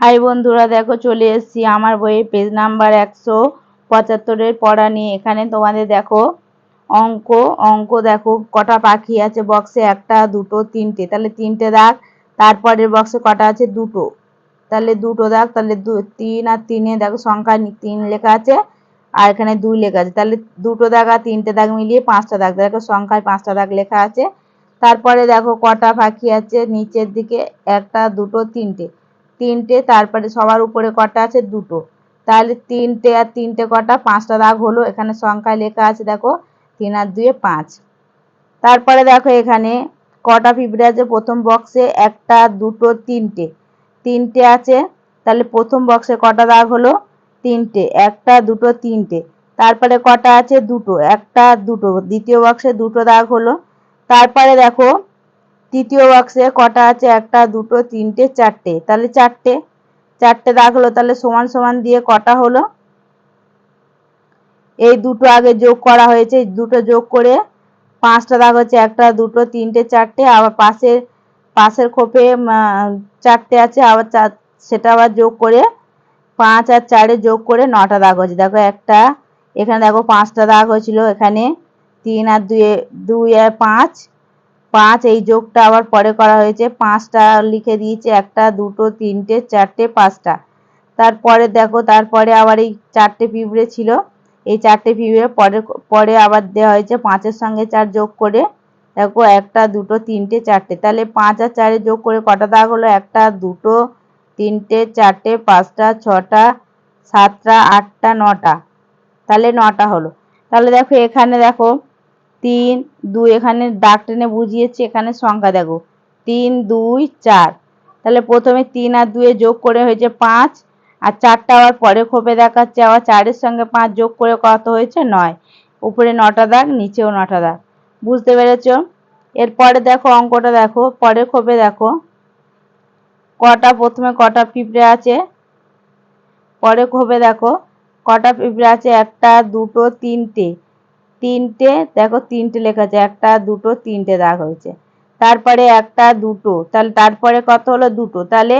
High বন্ধুরা, দেখো চলে এসেছি আমার বইয়ের পেজ নাম্বার একশো পঁচাত্তরের পড়া নিয়ে। এখানে তোমাদের দেখো অঙ্ক অঙ্ক দেখো, কটা পাখি আছে বক্সে একটা, দুটো, তিনটে। তাহলে তিনটে দাগ, তারপরের বক্সে কটা আছে? দুটো। তাহলে দুটো দাগ, তাহলে দু, তিন আর তিনে দেখো সংখ্যা তিন লেখা আছে আর এখানে দুই লেখা আছে। তাহলে দুটো দাগ আর তিনটে দাগ মিলিয়ে পাঁচটা দাগ। দেখো সংখ্যায় পাঁচটা দাগ লেখা আছে। তারপরে দেখো কটা পাখি আছে? নিচের দিকে একটা, দুটো, তিনটে। তিনটে, তারপরে সবার উপরে কটা আছে? দুটো। তাহলে তিনটে আর তিনটে কটা? পাঁচটা দাগ হলো। এখানে সংখ্যায় লেখা আছে, দেখো, তিন আর দুয়ে পাঁচ। তারপরে দেখো এখানে কটা পিঁপড়ে আছে? প্রথম বক্সে একটা, দুটো, তিনটে। তিনটে আছে, তাহলে প্রথম বক্সে কটা দাগ হলো? তিনটে। একটা, দুটো, তিনটে। তারপরে কটা আছে? দুটো। একটা, দুটো। দ্বিতীয় বক্সে দুটো দাগ হলো। তারপরে দেখো তৃতীয় বক্সে কটা আছে? একটা, দুটো, তিনটে, চারটে। তাহলে চারটে। চারটে দাগ হলো, তাহলে সমান সমান দিয়ে কটা হলো? এই দুটো আগে যোগ করা হয়েছে। দুটো যোগ করে পাঁচটা দাগ হচ্ছে একটা, দুটো, তিনটে, চারটে। আবার পাশের পাশের খোপে চারটে আছে, আবার চার, সেটা আবার যোগ করে পাঁচ আর চারে যোগ করে নটা দাগ হচ্ছে দেখো একটা, এখানে দেখো পাঁচটা দাগ হয়েছিল, এখানে তিন আর দুয়ে, দুই আর পাঁচ পাঁচ, এই যোগটা আবার পরে করা হয়েছে। পাঁচটা লিখে দিয়েছে, একটা, দুটো, তিনটে, চারটে, পাঁচটা। তারপরে দেখো, তারপরে আবার এই চারটে পিঁপড়ে ছিল। এই চারটে পিঁপড়ে পরে পরে আবার দেওয়া হয়েছে পাঁচের সঙ্গে চার যোগ করে। দেখো, একটা, দুটো, তিনটে, চারটে। তাহলে পাঁচ আর চারে যোগ করে কটা দাগ হলো? একটা, দুটো, তিনটে, চারটে, পাঁচটা, ছটা, সাতটা, আটটা, নটা। তাহলে নটা হলো। তাহলে দেখো, এখানে দেখো তিন, দুই, এখানে দাগ টেনে বুঝিয়েছি, এখানে সংখ্যা দেখো। তিন, দুই, চার। তাহলে প্রথমে তিন আর দুয়ে যোগ করে হয়েছে পাঁচ, আর চারটা আবার পরে খোপে দেখাচ্ছে, আবার চারের সঙ্গে পাঁচ যোগ করে কত হয়েছে? নয়। উপরে নটা দাগ, নিচেও নটা দাগ। বুঝতে পেরেছ? এরপরে দেখো অঙ্কটা দেখো, পরে খোপে দেখো। কটা প্রথমে কটা পিঁপড়ে আছে? পরে খোপে দেখো, কটা পিঁপড়ে আছে? একটা, দুটো, তিনটে। তিনটে, দেখো তিনটে লেখা আছে, একটা, দুটো, তিনটে দাগ হয়েছে। তারপরে একটা, দুটো, তাহলে তারপরে কত হলো? দুটো, তাহলে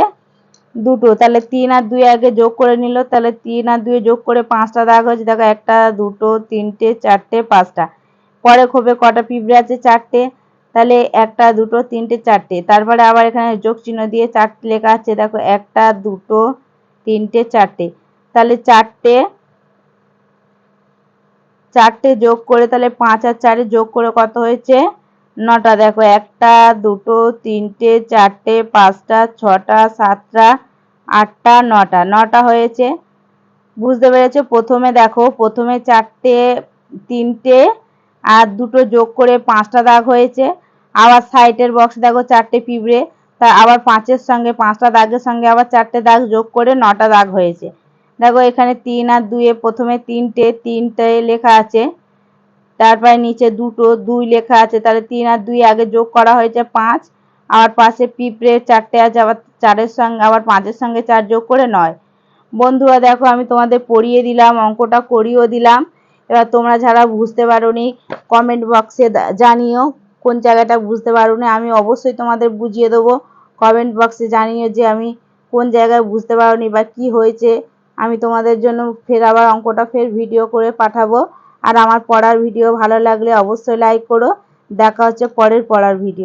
দুটো, তাহলে তিন আর দুই আগে যোগ করে নিল, তাহলে তিন আর দুই যোগ করে পাঁচটা দাগ হয়েছে, দেখো একটা, দুটো, তিনটে, চারটে, পাঁচটা। পরে খোপে কটা পিঁপড়ে আছে? চারটে। তাহলে একটা, দুটো, তিনটে, চারটে। তারপরে আবার এখানে যোগ চিহ্ন দিয়ে চারটে লেখা আছে, দেখো একটা, দুটো, তিনটে, চারটে। তাহলে চারটে চারটে যোগ করে, তাহলে পাঁচ আর চারে যোগ করে কত হয়েছে? নটা। দেখো, একটা, দুটো, তিনটে, চারটে, পাঁচটা, ছটা, সাতটা, আটটা, নটা। নটা হয়েছে। বুঝতে পেরেছ? প্রথমে দেখো, প্রথমে চারটে, তিনটে আর দুটো যোগ করে পাঁচটা দাগ হয়েছে। আবার সাইডের বক্স দেখো চারটে পিঁপড়ে, তা আবার পাঁচের সঙ্গে, পাঁচটা দাগের সঙ্গে আবার চারটে দাগ যোগ করে নটা দাগ হয়েছে। দেখো এখানে তিন আর দুয়ে প্রথমে তিনটে তিনটে লেখা আছে। তারপরে নিচে দুটো, দুই লেখা আছে। তাহলে তিন আর দুই আগে যোগ করা হয়েছে পাঁচ। আবার পাশে পিঁপড়ে চারটে আছে, আবার চারের সঙ্গে, আবার পাঁচের সঙ্গে চার যোগ করে নয়। বন্ধুরা দেখো, আমি তোমাদের পড়িয়ে দিলাম, অঙ্কটা করিয়েও দিলাম। এবার তোমরা যারা বুঝতে পারো নি কমেন্ট বক্সে জানিও কোন জায়গাটা বুঝতে পারো আমি অবশ্যই তোমাদের বুঝিয়ে দেবো। কমেন্ট বক্সে জানিও যে আমি কোন জায়গায় বুঝতে পারো বা কি হয়েছে। আমি তোমাদের জন্য ফের আবার অঙ্কটা ফের ভিডিও করে পাঠাবো। আর আমার পড়ার ভিডিও ভালো লাগলে অবশ্যই লাইক করো। দেখা হচ্ছে পরের পড়ার ভিডিও